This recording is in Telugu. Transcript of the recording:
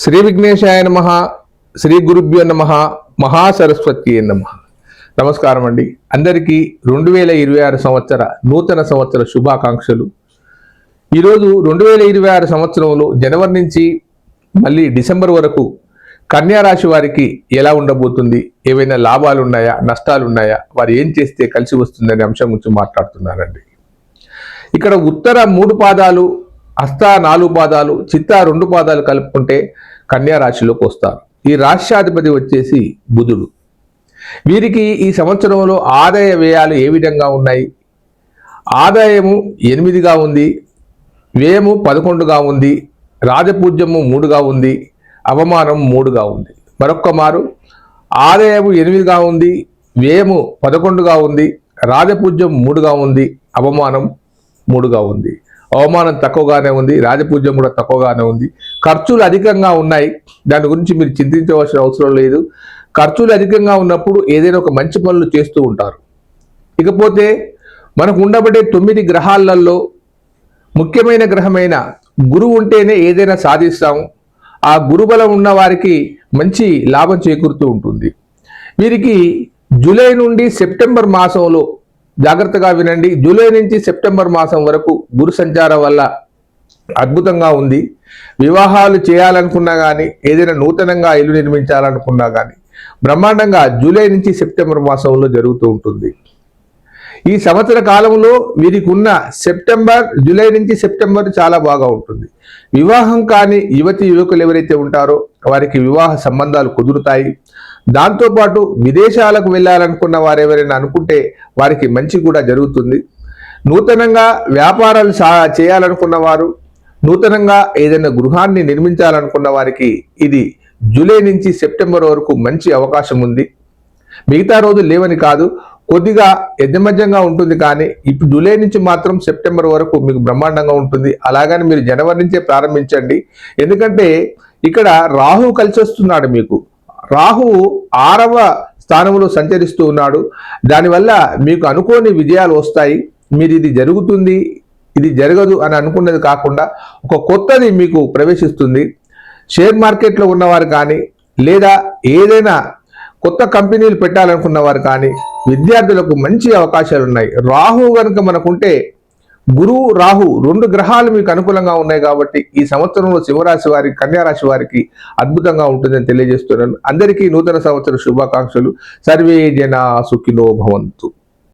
శ్రీ విఘ్నేశాయ నమ శ్రీ గురుభ్యో నమ మహాసరస్వతి నమ. నమస్కారం అండి. అందరికీ రెండు వేల ఇరవై ఆరు సంవత్సర నూతన సంవత్సర శుభాకాంక్షలు. ఈరోజు రెండు వేల ఇరవై ఆరు సంవత్సరంలో జనవరి నుంచి మళ్ళీ డిసెంబర్ వరకు కన్యారాశి వారికి ఎలా ఉండబోతుంది? ఏవైనా లాభాలు ఉన్నాయా నష్టాలు ఉన్నాయా వారు ఏం చేస్తే కలిసి వస్తుందనే అంశం గురించి మాట్లాడుతున్నారండి. ఇక్కడ ఉత్తర మూడు పాదాలు హస్త నాలుగు పాదాలు చిత్త రెండు పాదాలు కలుపుకుంటే కన్యా రాశిలోకి వస్తారు. ఈ రాష్ట్రాధిపతి వచ్చేసి బుధుడు. వీరికి ఈ సంవత్సరంలో ఆదాయ వ్యయాలు ఏ విధంగా ఉన్నాయి? ఆదాయము ఎనిమిదిగా ఉంది వ్యయము పదకొండుగా ఉంది రాజపూజ్యము మూడుగా ఉంది అవమానం మూడుగా ఉంది. మరొక్క మారు ఆదాయము ఎనిమిదిగా ఉంది వ్యయము పదకొండుగా ఉంది రాజపూజ్యం మూడుగా ఉంది అవమానం మూడుగా ఉంది. అవమానం తక్కువగానే ఉంది రాజపూజ్యం కూడా తక్కువగానే ఉంది. ఖర్చులు అధికంగా ఉన్నాయి దాని గురించి మీరు చింతించవలసిన అవసరం లేదు. ఖర్చులు అధికంగా ఉన్నప్పుడు ఏదైనా ఒక మంచి పనులు చేస్తూ ఉంటారు. ఇకపోతే మనకు ఉండబడే తొమ్మిది గ్రహాలలో ముఖ్యమైన గ్రహమైన గురువు ఉంటేనే ఏదైనా సాధిస్తాము. ఆ గురుబలం ఉన్న వారికి మంచి లాభం చేకూరుతూ ఉంటుంది. వీరికి జూలై నుండి సెప్టెంబర్ మాసంలో జాగ్రత్తగా వినండి. జూలై నుంచి సెప్టెంబర్ మాసం వరకు గురు సంచారం వల్ల అద్భుతంగా ఉంది. వివాహాలు చేయాలనుకున్నా కానీ ఏదైనా నూతనంగా ఇల్లు నిర్మించాలనుకున్నా కానీ బ్రహ్మాండంగా జూలై నుంచి సెప్టెంబర్ మాసంలో జరుగుతూ ఉంటుంది. ఈ సంవత్సర కాలంలో వీరికి ఉన్న సెప్టెంబర్ జూలై నుంచి సెప్టెంబర్ చాలా బాగా ఉంటుంది. వివాహం కాని యువతి యువకులు ఎవరైతే ఉంటారో వారికి వివాహ సంబంధాలు కుదురుతాయి. దాంతోపాటు విదేశాలకు వెళ్ళాలనుకున్న వారు ఎవరైనా అనుకుంటే వారికి మంచి కూడా జరుగుతుంది. నూతనంగా వ్యాపారాలు చేయాలనుకున్న వారు నూతనంగా ఏదైనా గృహాన్ని నిర్మించాలనుకున్న వారికి ఇది జూలై నుంచి సెప్టెంబర్ వరకు మంచి అవకాశం ఉంది. మిగతా రోజులు లేవని కాదు కొద్దిగా యజమధ్యంగా ఉంటుంది కానీ ఇప్పుడు జూలై నుంచి మాత్రం సెప్టెంబర్ వరకు మీకు బ్రహ్మాండంగా ఉంటుంది. అలాగని మీరు జనవరి నుంచే ప్రారంభించండి. ఎందుకంటే ఇక్కడ రాహు కలిసి వస్తున్నాడు మీకు. రాహువు ఆరవ స్థానంలో సంచరిస్తూ ఉన్నాడు. దానివల్ల మీకు అనుకోని విజయాలు వస్తాయి. మీరు ఇది జరుగుతుంది ఇది జరగదు అని అనుకున్నది కాకుండా ఒక కొత్తది మీకు ప్రవేశిస్తుంది. షేర్ మార్కెట్లో ఉన్నవారు కానీ లేదా ఏదైనా కొత్త కంపెనీలు పెట్టాలనుకున్న వారు కానీ విద్యార్థులకు మంచి అవకాశాలు ఉన్నాయి రాహు కనుక మనకుంటే గురువు రాహు రెండు గ్రహాలు మీకు అనుకూలంగా ఉన్నాయి కాబట్టి ఈ సంవత్సరంలో శివరాశి వారికి కన్యారాశి వారికి అద్భుతంగా ఉంటుందని తెలియజేస్తున్నాను. అందరికీ నూతన సంవత్సర శుభాకాంక్షలు. సర్వే జన సుఖినో భవంతు.